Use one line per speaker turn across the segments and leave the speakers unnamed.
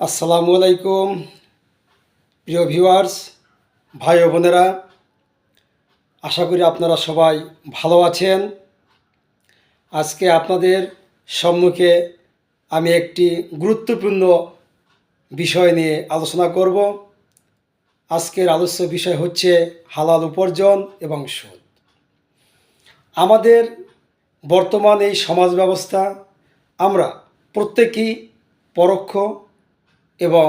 আসসালামু আলাইকুম, প্রিয় ভিউয়ার্স, ভাই ও বোনেরা। আশা করি আপনারা সবাই ভালো আছেন। আজকে আপনাদের সম্মুখে আমি একটি গুরুত্বপূর্ণ বিষয় নিয়ে আলোচনা করব। আজকের আলোচ্য বিষয় হচ্ছে হালাল উপার্জন এবং সুদ। আমাদের বর্তমান এই সমাজ ব্যবস্থা, আমরা প্রত্যেকেই পরোক্ষ এবং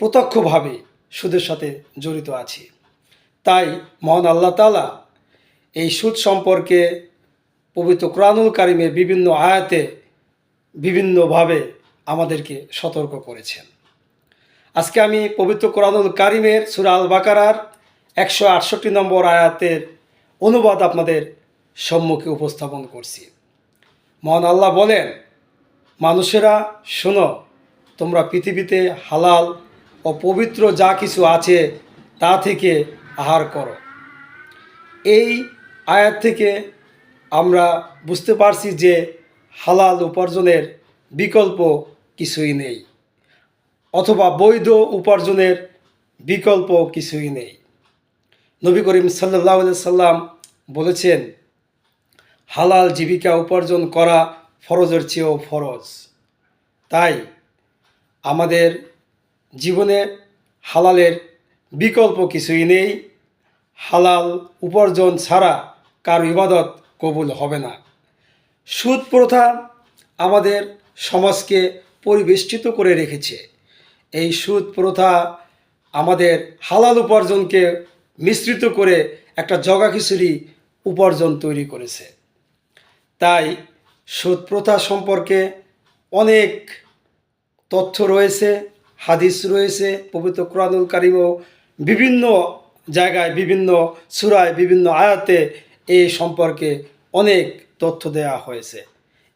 প্রত্যক্ষভাবে সুদের সাথে জড়িত আছি। তাই মহান আল্লাহ তালা এই সুদ সম্পর্কে পবিত্র কোরআনুল কারিমের বিভিন্ন আয়াতে বিভিন্নভাবে আমাদেরকে সতর্ক করেছেন। আজকে আমি পবিত্র কোরআনুল কারিমের সুরা আল বাকারার একশো আটষট্টি নম্বর আয়াতের অনুবাদ আপনাদের সম্মুখে উপস্থাপন করছি। মহান আল্লাহ বলেন, মানুষেরা, শোনো তোমরা পৃথিবীতে হালাল ও পবিত্র যা কিছু আছে তা থেকে আহার করো। এই আয়াত থেকে আমরা বুঝতে পারছি যে হালাল উপার্জনের বিকল্প কিছুই নেই, অথবা বৈধ উপার্জনের বিকল্প কিছুই নেই। নবী করিম সাল্লাহ সাল্লাম বলেছেন, হালাল জীবিকা উপার্জন করা ফরজের চেয়েও ফরজ। তাই আমাদের জীবনে হালালের বিকল্প কিছুই নেই। হালাল উপার্জন ছাড়া কারও ইবাদত কবুল হবে না। সুদ প্রথা আমাদের সমাজকে পরিবেষ্টিত করে রেখেছে। এই সুদ প্রথা আমাদের হালাল উপার্জনকে মিশ্রিত করে একটা জগা খিচুড়ি উপার্জন তৈরি করেছে। তাই সুদ প্রথা সম্পর্কে অনেক তথ্য রয়েছে, হাদিস রয়েছে, পবিত্র কোরআনুল কারিমও বিভিন্ন জায়গায়, বিভিন্ন সুরায়, বিভিন্ন আয়াতে এই সম্পর্কে অনেক তথ্য দেওয়া হয়েছে।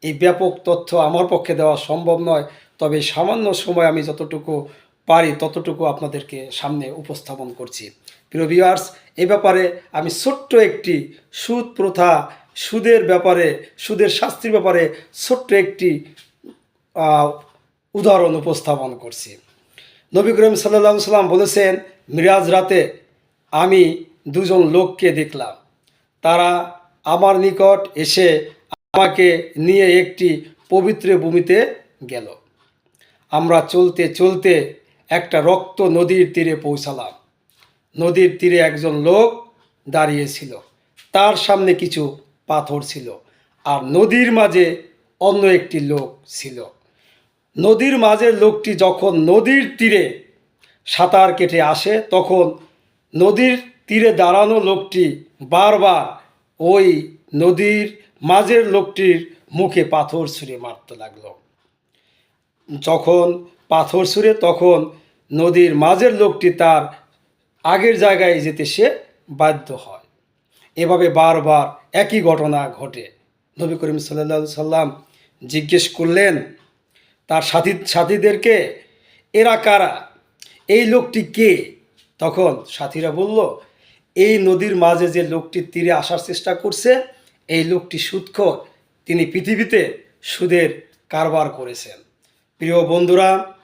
এই ব্যাপক তথ্য আমার পক্ষে দেওয়া সম্ভব নয়, তবে সামান্য সময় আমি যতটুকু পারি ততটুকু আপনাদেরকে সামনে উপস্থাপন করছি। প্রিয় ভিউয়ার্স এ ব্যাপারে আমি ছোট্ট একটি সুদ প্রথা, সুদের ব্যাপারে, সুদের শাস্তির ব্যাপারে ছোট্ট একটি উদাহরণ উপস্থাপন করছি। নবী করিম সাল্লা সাল্লাম বলেছেন, মিরাজ রাতে আমি দুজন লোককে দেখলাম। তারা আমার নিকট এসে আমাকে নিয়ে একটি পবিত্র ভূমিতে গেল। আমরা চলতে চলতে একটা রক্ত নদীর তীরে পৌঁছালাম। নদীর তীরে একজন লোক দাঁড়িয়েছিল তার সামনে কিছু পাথর ছিল। আর নদীর মাঝে অন্য একটি লোক ছিল। নদীর মাঝের লোকটি যখন নদীর তীরে সাঁতার কেটে আসে, তখন নদীর তীরে দাঁড়ানো লোকটি বারবার ওই নদীর মাঝের লোকটির মুখে পাথর ছুঁড়ে মারতে লাগল। যখন পাথর ছুঁড়ে তখন নদীর মাঝের লোকটি তার আগের জায়গায় যেতে সে বাধ্য হয়। এভাবে বারবার একই ঘটনা ঘটে। নবী করিম সাল্লা সাল্লাম জিজ্ঞেস করলেন তার সাথী, সাথীদেরকে, এরা কারা? এই লোকটি কে? তখন সাথীরা বলল, এই নদীর মাঝে যে লোকটি তীরে আসার চেষ্টা করছে, এই লোকটি সুদখোর তিনি পৃথিবীতে সুদের কারবার করেছেন। প্রিয় বন্ধুরা,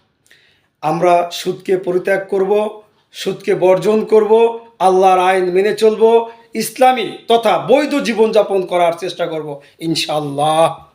আমরা সুদকে পরিত্যাগ করব, সুদকে বর্জন করব, আল্লাহর আইন মেনে চলব, ইসলামী তথা বৈধ জীবনযাপন করার চেষ্টা করব ইনশাল্লাহ